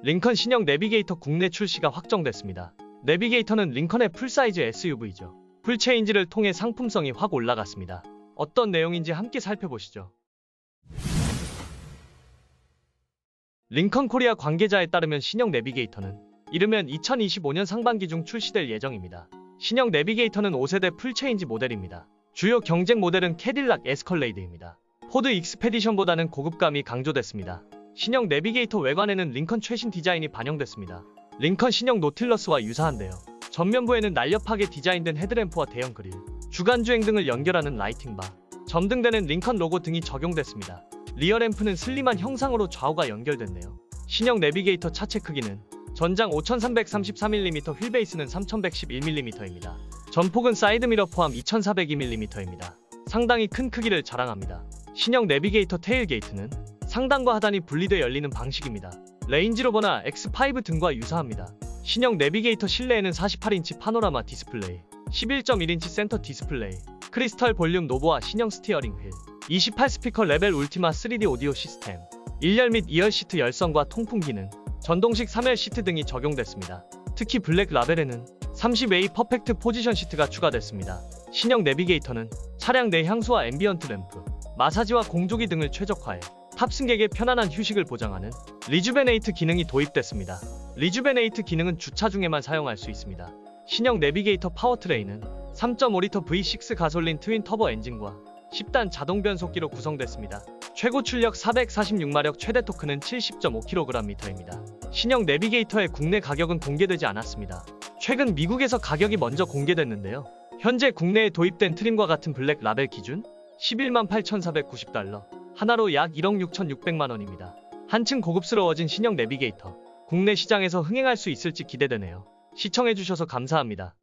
링컨 신형 내비게이터 국내 출시가 확정됐습니다. 내비게이터는 링컨의 풀사이즈 SUV죠. 풀체인지를 통해 상품성이 확 올라갔습니다. 어떤 내용인지 함께 살펴보시죠. 링컨 코리아 관계자에 따르면 신형 내비게이터는 이르면 2025년 상반기 중 출시될 예정입니다. 신형 내비게이터는 5세대 풀체인지 모델입니다. 주요 경쟁 모델은 캐딜락 에스컬레이드입니다. 포드 익스페디션보다는 고급감이 강조됐습니다. 신형 내비게이터 외관에는 링컨 최신 디자인이 반영됐습니다. 링컨 신형 노틸러스와 유사한데요. 전면부에는 날렵하게 디자인된 헤드램프와 대형 그릴, 주간주행 등을 연결하는 라이팅바, 점등대는 링컨 로고 등이 적용됐습니다. 리어램프는 슬림한 형상으로 좌우가 연결됐네요. 신형 내비게이터 차체 크기는 전장 5333mm, 휠베이스는 3111mm입니다. 전폭은 사이드미러 포함 2402mm입니다. 상당히 큰 크기를 자랑합니다. 신형 내비게이터 테일게이트는 상단과 하단이 분리돼 열리는 방식입니다. 레인지로버나 X5 등과 유사합니다. 신형 내비게이터 실내에는 48인치 파노라마 디스플레이, 11.1인치 센터 디스플레이, 크리스탈 볼륨 노브와 신형 스티어링 휠, 28스피커 레벨 울티마 3D 오디오 시스템, 1열 및 2열 시트 열선과 통풍 기능, 전동식 3열 시트 등이 적용됐습니다. 특히 블랙 라벨에는 30A 퍼펙트 포지션 시트가 추가됐습니다. 신형 내비게이터는 차량 내 향수와 앰비언트 램프, 마사지와 공조기 등을 최적화해 탑승객의 편안한 휴식을 보장하는 리주베네이트 기능이 도입됐습니다. 리주베네이트 기능은 주차 중에만 사용할 수 있습니다. 신형 내비게이터 파워트레인은 3.5리터 V6 가솔린 트윈 터보 엔진과 10단 자동 변속기로 구성됐습니다. 최고 출력 446마력 최대 토크는 70.5kgm입니다. 신형 내비게이터의 국내 가격은 공개되지 않았습니다. 최근 미국에서 가격이 먼저 공개됐는데요. 현재 국내에 도입된 트림과 같은 블랙 라벨 기준 11만 8,490달러, 하나로 약 1억 6,600만 원입니다. 한층 고급스러워진 신형 내비게이터, 국내 시장에서 흥행할 수 있을지 기대되네요. 시청해주셔서 감사합니다.